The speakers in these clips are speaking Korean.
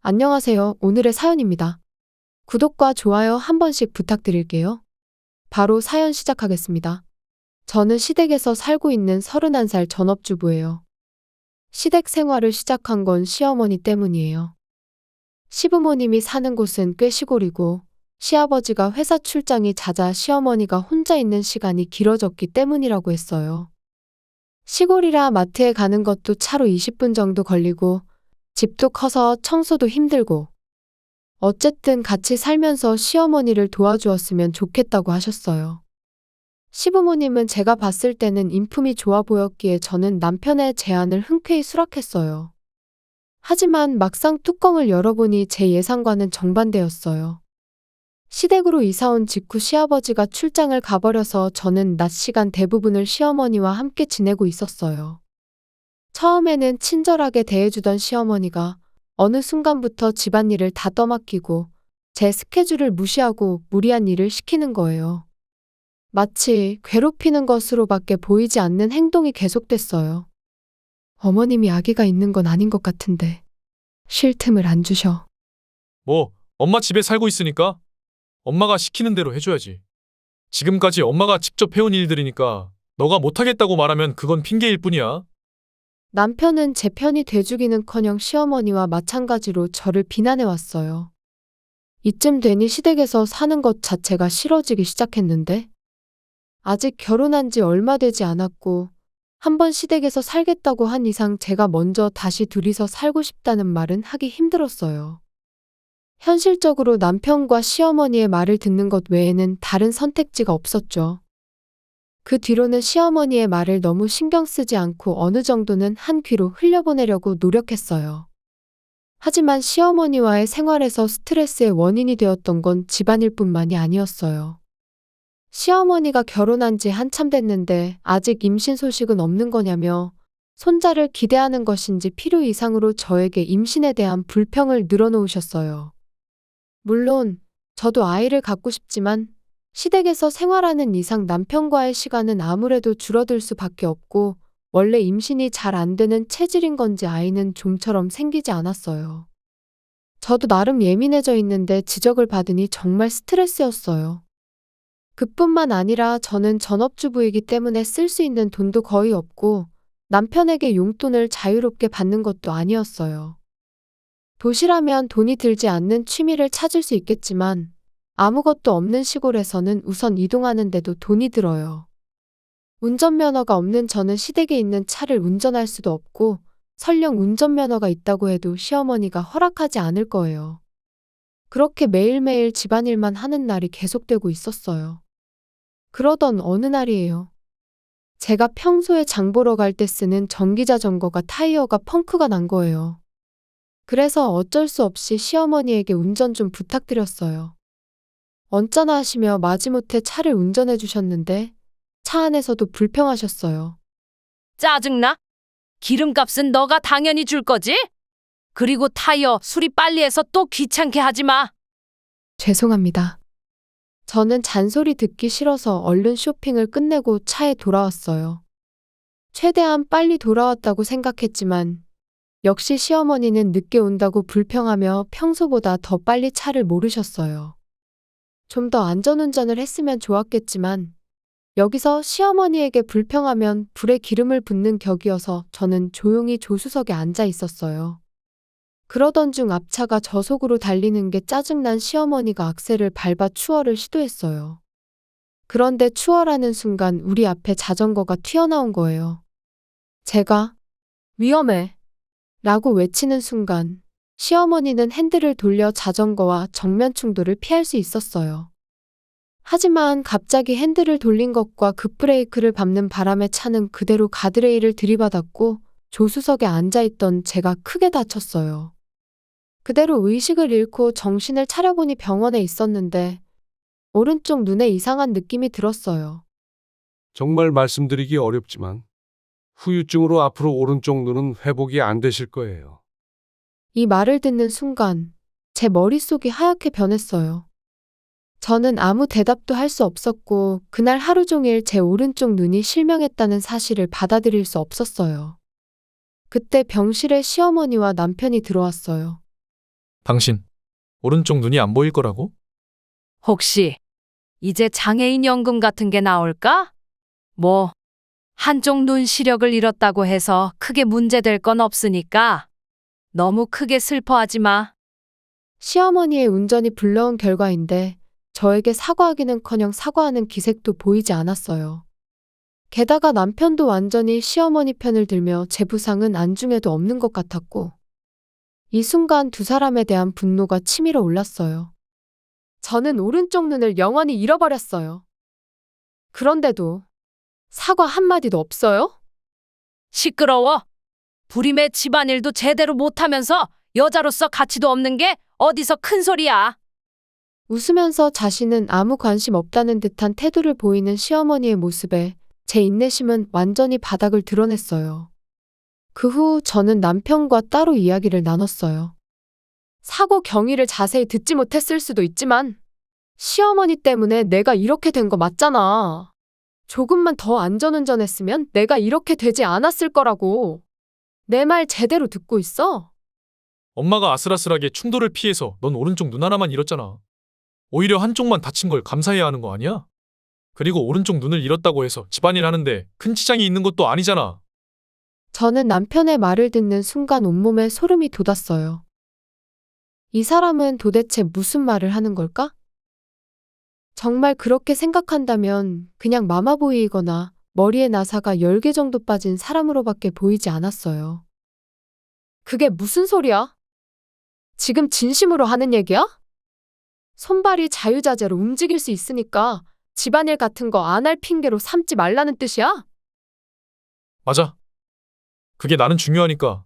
안녕하세요. 오늘의 사연입니다. 구독과 좋아요 한 번씩 부탁드릴게요. 바로 사연 시작하겠습니다. 저는 시댁에서 살고 있는 31살 전업주부예요. 시댁 생활을 시작한 건 시어머니 때문이에요. 시부모님이 사는 곳은 꽤 시골이고 시아버지가 회사 출장이 잦아 시어머니가 혼자 있는 시간이 길어졌기 때문이라고 했어요. 시골이라 마트에 가는 것도 차로 20분 정도 걸리고 집도 커서 청소도 힘들고 어쨌든 같이 살면서 시어머니를 도와주었으면 좋겠다고 하셨어요. 시부모님은 제가 봤을 때는 인품이 좋아 보였기에 저는 남편의 제안을 흔쾌히 수락했어요. 하지만 막상 뚜껑을 열어보니 제 예상과는 정반대였어요. 시댁으로 이사온 직후 시아버지가 출장을 가버려서 저는 낮 시간 대부분을 시어머니와 함께 지내고 있었어요. 처음에는 친절하게 대해주던 시어머니가 어느 순간부터 집안일을 다 떠맡기고 제 스케줄을 무시하고 무리한 일을 시키는 거예요. 마치 괴롭히는 것으로밖에 보이지 않는 행동이 계속됐어요. 어머님이 아기가 있는 건 아닌 것 같은데 쉴 틈을 안 주셔. 뭐, 엄마 집에 살고 있으니까 엄마가 시키는 대로 해줘야지. 지금까지 엄마가 직접 해온 일들이니까 너가 못하겠다고 말하면 그건 핑계일 뿐이야. 남편은 제 편이 돼주기는커녕 시어머니와 마찬가지로 저를 비난해 왔어요. 이쯤 되니 시댁에서 사는 것 자체가 싫어지기 시작했는데 아직 결혼한 지 얼마 되지 않았고 한번 시댁에서 살겠다고 한 이상 제가 먼저 다시 둘이서 살고 싶다는 말은 하기 힘들었어요. 현실적으로 남편과 시어머니의 말을 듣는 것 외에는 다른 선택지가 없었죠. 그 뒤로는 시어머니의 말을 너무 신경 쓰지 않고 어느 정도는 한 귀로 흘려보내려고 노력했어요. 하지만 시어머니와의 생활에서 스트레스의 원인이 되었던 건 집안일 뿐만이 아니었어요. 시어머니가 결혼한 지 한참 됐는데 아직 임신 소식은 없는 거냐며 손자를 기대하는 것인지 필요 이상으로 저에게 임신에 대한 불평을 늘어놓으셨어요. 물론 저도 아이를 갖고 싶지만 시댁에서 생활하는 이상 남편과의 시간은 아무래도 줄어들 수밖에 없고 원래 임신이 잘 안 되는 체질인 건지 아이는 좀처럼 생기지 않았어요. 저도 나름 예민해져 있는데 지적을 받으니 정말 스트레스였어요. 그뿐만 아니라 저는 전업주부이기 때문에 쓸 수 있는 돈도 거의 없고 남편에게 용돈을 자유롭게 받는 것도 아니었어요. 도시라면 돈이 들지 않는 취미를 찾을 수 있겠지만 아무것도 없는 시골에서는 우선 이동하는데도 돈이 들어요. 운전면허가 없는 저는 시댁에 있는 차를 운전할 수도 없고 설령 운전면허가 있다고 해도 시어머니가 허락하지 않을 거예요. 그렇게 매일매일 집안일만 하는 날이 계속되고 있었어요. 그러던 어느 날이에요. 제가 평소에 장 보러 갈 때 쓰는 전기자전거가 타이어가 펑크가 난 거예요. 그래서 어쩔 수 없이 시어머니에게 운전 좀 부탁드렸어요. 언짢아 하시며 마지못해 차를 운전해 주셨는데 차 안에서도 불평하셨어요. 짜증나? 기름값은 너가 당연히 줄 거지? 그리고 타이어 수리 빨리 해서 또 귀찮게 하지 마. 죄송합니다. 저는 잔소리 듣기 싫어서 얼른 쇼핑을 끝내고 차에 돌아왔어요. 최대한 빨리 돌아왔다고 생각했지만 역시 시어머니는 늦게 온다고 불평하며 평소보다 더 빨리 차를 모르셨어요. 좀 더 안전운전을 했으면 좋았겠지만 여기서 시어머니에게 불평하면 불에 기름을 붓는 격이어서 저는 조용히 조수석에 앉아 있었어요. 그러던 중 앞차가 저속으로 달리는 게 짜증난 시어머니가 악셀을 밟아 추월을 시도했어요. 그런데 추월하는 순간 우리 앞에 자전거가 튀어나온 거예요. 제가 위험해 라고 외치는 순간 시어머니는 핸들을 돌려 자전거와 정면 충돌을 피할 수 있었어요. 하지만 갑자기 핸들을 돌린 것과 급브레이크를 밟는 바람에 차는 그대로 가드레일을 들이받았고 조수석에 앉아있던 제가 크게 다쳤어요. 그대로 의식을 잃고 정신을 차려보니 병원에 있었는데 오른쪽 눈에 이상한 느낌이 들었어요. 정말 말씀드리기 어렵지만 후유증으로 앞으로 오른쪽 눈은 회복이 안 되실 거예요. 이 말을 듣는 순간 제 머릿속이 하얗게 변했어요. 저는 아무 대답도 할 수 없었고 그날 하루 종일 제 오른쪽 눈이 실명했다는 사실을 받아들일 수 없었어요. 그때 병실에 시어머니와 남편이 들어왔어요. 당신 오른쪽 눈이 안 보일 거라고? 혹시 이제 장애인 연금 같은 게 나올까? 뭐 한쪽 눈 시력을 잃었다고 해서 크게 문제될 건 없으니까 너무 크게 슬퍼하지 마. 시어머니의 운전이 불러온 결과인데 저에게 사과하기는커녕 사과하는 기색도 보이지 않았어요. 게다가 남편도 완전히 시어머니 편을 들며 제 부상은 안중에도 없는 것 같았고 이 순간 두 사람에 대한 분노가 치밀어 올랐어요. 저는 오른쪽 눈을 영원히 잃어버렸어요. 그런데도 사과 한마디도 없어요? 시끄러워. 불임의 집안일도 제대로 못하면서 여자로서 가치도 없는 게 어디서 큰 소리야. 웃으면서 자신은 아무 관심 없다는 듯한 태도를 보이는 시어머니의 모습에 제 인내심은 완전히 바닥을 드러냈어요. 그 후 저는 남편과 따로 이야기를 나눴어요. 사고 경위를 자세히 듣지 못했을 수도 있지만 시어머니 때문에 내가 이렇게 된 거 맞잖아. 조금만 더 안전운전했으면 내가 이렇게 되지 않았을 거라고. 내 말 제대로 듣고 있어? 엄마가 아슬아슬하게 충돌을 피해서 넌 오른쪽 눈 하나만 잃었잖아. 오히려 한쪽만 다친 걸 감사해야 하는 거 아니야? 그리고 오른쪽 눈을 잃었다고 해서 집안일 하는데 큰 지장이 있는 것도 아니잖아. 저는 남편의 말을 듣는 순간 온몸에 소름이 돋았어요. 이 사람은 도대체 무슨 말을 하는 걸까? 정말 그렇게 생각한다면 그냥 마마보이거나 머리에 나사가 10개 정도 빠진 사람으로밖에 보이지 않았어요. 그게 무슨 소리야? 지금 진심으로 하는 얘기야? 손발이 자유자재로 움직일 수 있으니까 집안일 같은 거 안 할 핑계로 삼지 말라는 뜻이야? 맞아. 그게 나는 중요하니까.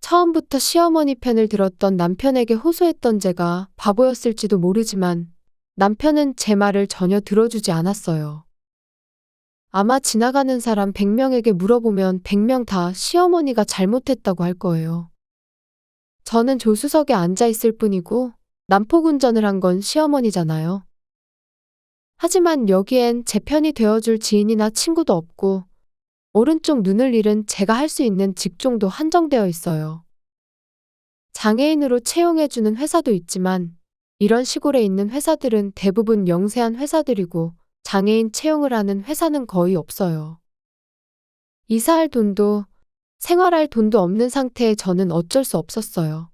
처음부터 시어머니 편을 들었던 남편에게 호소했던 제가 바보였을지도 모르지만 남편은 제 말을 전혀 들어주지 않았어요. 아마 지나가는 사람 100명에게 물어보면 100명 다 시어머니가 잘못했다고 할 거예요. 저는 조수석에 앉아 있을 뿐이고 난폭 운전을 한 건 시어머니잖아요. 하지만 여기엔 제 편이 되어줄 지인이나 친구도 없고 오른쪽 눈을 잃은 제가 할 수 있는 직종도 한정되어 있어요. 장애인으로 채용해주는 회사도 있지만 이런 시골에 있는 회사들은 대부분 영세한 회사들이고 장애인 채용을 하는 회사는 거의 없어요. 이사할 돈도 생활할 돈도 없는 상태에 저는 어쩔 수 없었어요.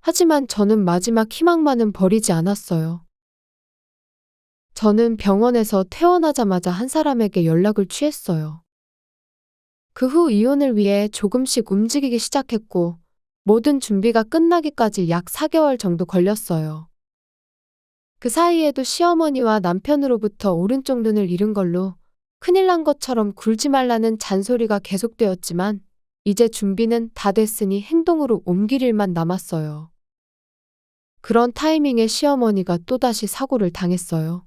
하지만 저는 마지막 희망만은 버리지 않았어요. 저는 병원에서 퇴원하자마자 한 사람에게 연락을 취했어요. 그 후 이혼을 위해 조금씩 움직이기 시작했고, 모든 준비가 끝나기까지 약 4개월 정도 걸렸어요. 그 사이에도 시어머니와 남편으로부터 오른쪽 눈을 잃은 걸로 큰일 난 것처럼 굴지 말라는 잔소리가 계속되었지만, 이제 준비는 다 됐으니 행동으로 옮길 일만 남았어요. 그런 타이밍에 시어머니가 또다시 사고를 당했어요.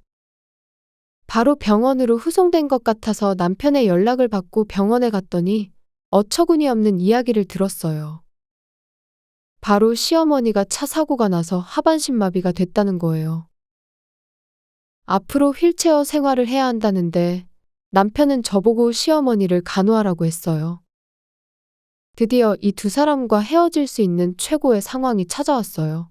바로 병원으로 후송된 것 같아서 남편의 연락을 받고 병원에 갔더니 어처구니 없는 이야기를 들었어요. 바로 시어머니가 차 사고가 나서 하반신 마비가 됐다는 거예요. 앞으로 휠체어 생활을 해야 한다는데 남편은 저보고 시어머니를 간호하라고 했어요. 드디어 이 두 사람과 헤어질 수 있는 최고의 상황이 찾아왔어요.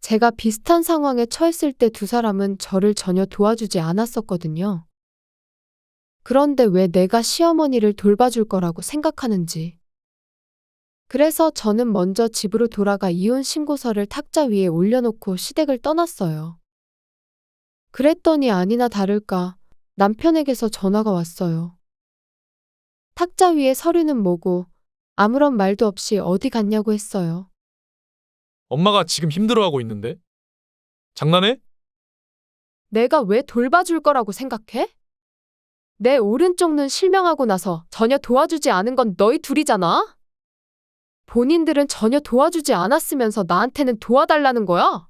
제가 비슷한 상황에 처했을 때 두 사람은 저를 전혀 도와주지 않았었거든요. 그런데 왜 내가 시어머니를 돌봐줄 거라고 생각하는지. 그래서 저는 먼저 집으로 돌아가 이혼 신고서를 탁자 위에 올려놓고 시댁을 떠났어요. 그랬더니 아니나 다를까 남편에게서 전화가 왔어요. 탁자 위에 서류는 뭐고 아무런 말도 없이 어디 갔냐고 했어요. 엄마가 지금 힘들어하고 있는데? 장난해? 내가 왜 돌봐줄 거라고 생각해? 내 오른쪽 눈 실명하고 나서 전혀 도와주지 않은 건 너희 둘이잖아? 본인들은 전혀 도와주지 않았으면서 나한테는 도와달라는 거야?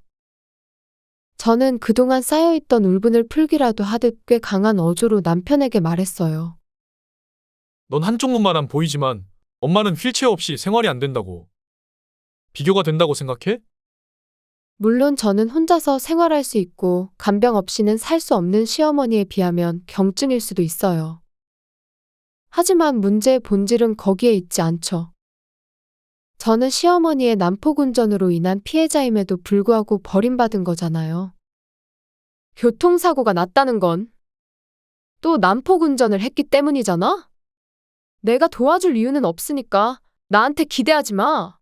저는 그동안 쌓여있던 울분을 풀기라도 하듯 꽤 강한 어조로 남편에게 말했어요. 넌 한쪽 눈만은 보이지만 엄마는 휠체어 없이 생활이 안 된다고. 비교가 된다고 생각해? 물론 저는 혼자서 생활할 수 있고 간병 없이는 살 수 없는 시어머니에 비하면 경증일 수도 있어요. 하지만 문제의 본질은 거기에 있지 않죠. 저는 시어머니의 난폭운전으로 인한 피해자임에도 불구하고 버림받은 거잖아요. 교통사고가 났다는 건 또 난폭운전을 했기 때문이잖아? 내가 도와줄 이유는 없으니까 나한테 기대하지 마.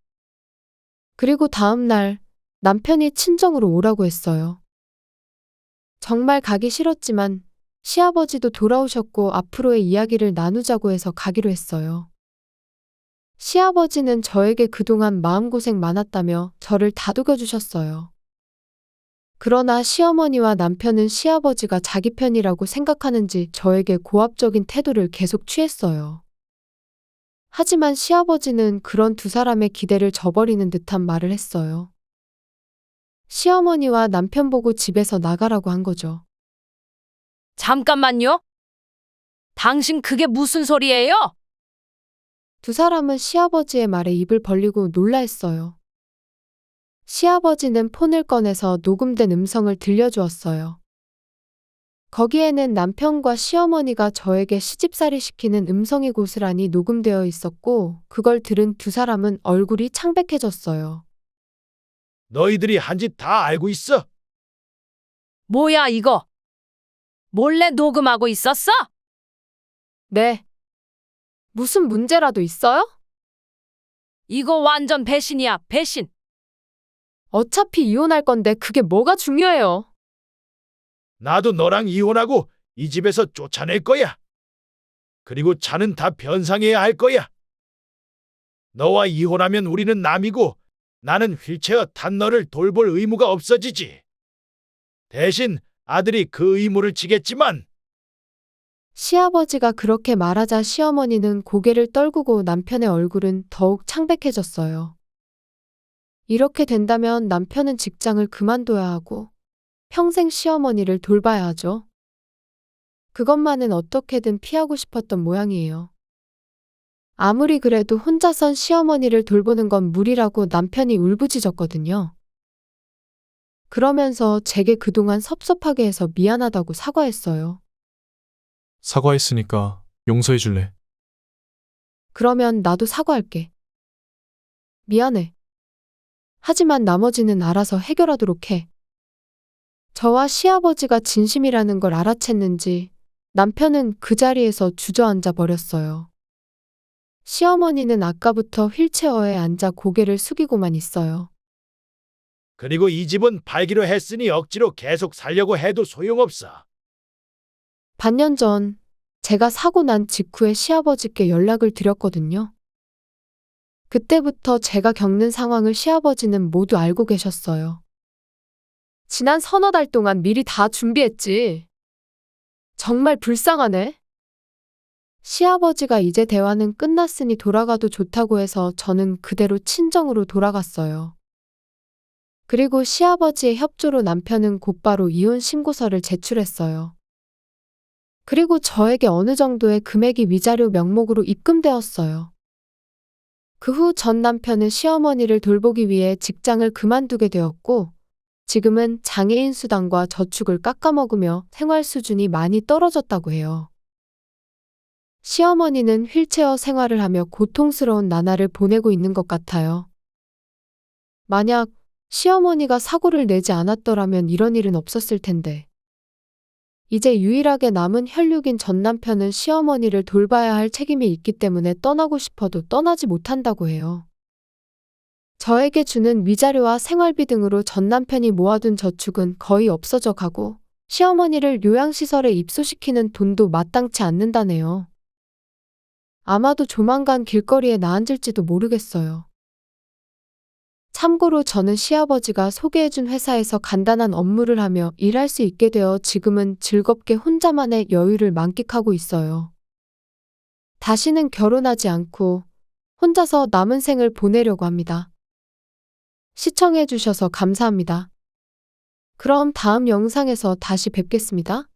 그리고 다음 날 남편이 친정으로 오라고 했어요. 정말 가기 싫었지만 시아버지도 돌아오셨고 앞으로의 이야기를 나누자고 해서 가기로 했어요. 시아버지는 저에게 그동안 마음고생 많았다며 저를 다독여 주셨어요. 그러나 시어머니와 남편은 시아버지가 자기 편이라고 생각하는지 저에게 고압적인 태도를 계속 취했어요. 하지만 시아버지는 그런 두 사람의 기대를 저버리는 듯한 말을 했어요. 시어머니와 남편 보고 집에서 나가라고 한 거죠. 잠깐만요. 당신 그게 무슨 소리예요? 두 사람은 시아버지의 말에 입을 벌리고 놀라 했어요. 시아버지는 폰을 꺼내서 녹음된 음성을 들려주었어요. 거기에는 남편과 시어머니가 저에게 시집살이 시키는 음성이 고스란히 녹음되어 있었고, 그걸 들은 두 사람은 얼굴이 창백해졌어요. 너희들이 한 짓 다 알고 있어. 뭐야 이거? 몰래 녹음하고 있었어? 네. 무슨 문제라도 있어요? 이거 완전 배신이야, 배신. 어차피 이혼할 건데 그게 뭐가 중요해요? 나도 너랑 이혼하고 이 집에서 쫓아낼 거야. 그리고 차는 다 변상해야 할 거야. 너와 이혼하면 우리는 남이고 나는 휠체어 탄 너를 돌볼 의무가 없어지지. 대신 아들이 그 의무를 지겠지만 시아버지가 그렇게 말하자 시어머니는 고개를 떨구고 남편의 얼굴은 더욱 창백해졌어요. 이렇게 된다면 남편은 직장을 그만둬야 하고 평생 시어머니를 돌봐야 하죠. 그것만은 어떻게든 피하고 싶었던 모양이에요. 아무리 그래도 혼자선 시어머니를 돌보는 건 무리라고 남편이 울부짖었거든요. 그러면서 제게 그동안 섭섭하게 해서 미안하다고 사과했어요. 사과했으니까 용서해 줄래? 그러면 나도 사과할게. 미안해. 하지만 나머지는 알아서 해결하도록 해. 저와 시아버지가 진심이라는 걸 알아챘는지 남편은 그 자리에서 주저앉아 버렸어요. 시어머니는 아까부터 휠체어에 앉아 고개를 숙이고만 있어요. 그리고 이 집은 팔기로 했으니 억지로 계속 살려고 해도 소용없어. 반년 전 제가 사고 난 직후에 시아버지께 연락을 드렸거든요. 그때부터 제가 겪는 상황을 시아버지는 모두 알고 계셨어요. 지난 서너 달 동안 미리 다 준비했지. 정말 불쌍하네. 시아버지가 이제 대화는 끝났으니 돌아가도 좋다고 해서 저는 그대로 친정으로 돌아갔어요. 그리고 시아버지의 협조로 남편은 곧바로 이혼 신고서를 제출했어요. 그리고 저에게 어느 정도의 금액이 위자료 명목으로 입금되었어요. 그 후 전 남편은 시어머니를 돌보기 위해 직장을 그만두게 되었고, 지금은 장애인 수당과 저축을 깎아먹으며 생활 수준이 많이 떨어졌다고 해요. 시어머니는 휠체어 생활을 하며 고통스러운 나날을 보내고 있는 것 같아요. 만약 시어머니가 사고를 내지 않았더라면 이런 일은 없었을 텐데. 이제 유일하게 남은 혈육인 전 남편은 시어머니를 돌봐야 할 책임이 있기 때문에 떠나고 싶어도 떠나지 못한다고 해요. 저에게 주는 위자료와 생활비 등으로 전 남편이 모아둔 저축은 거의 없어져 가고 시어머니를 요양시설에 입소시키는 돈도 마땅치 않는다네요. 아마도 조만간 길거리에 나앉을지도 모르겠어요. 참고로 저는 시아버지가 소개해준 회사에서 간단한 업무를 하며 일할 수 있게 되어 지금은 즐겁게 혼자만의 여유를 만끽하고 있어요. 다시는 결혼하지 않고 혼자서 남은 생을 보내려고 합니다. 시청해주셔서 감사합니다. 그럼 다음 영상에서 다시 뵙겠습니다.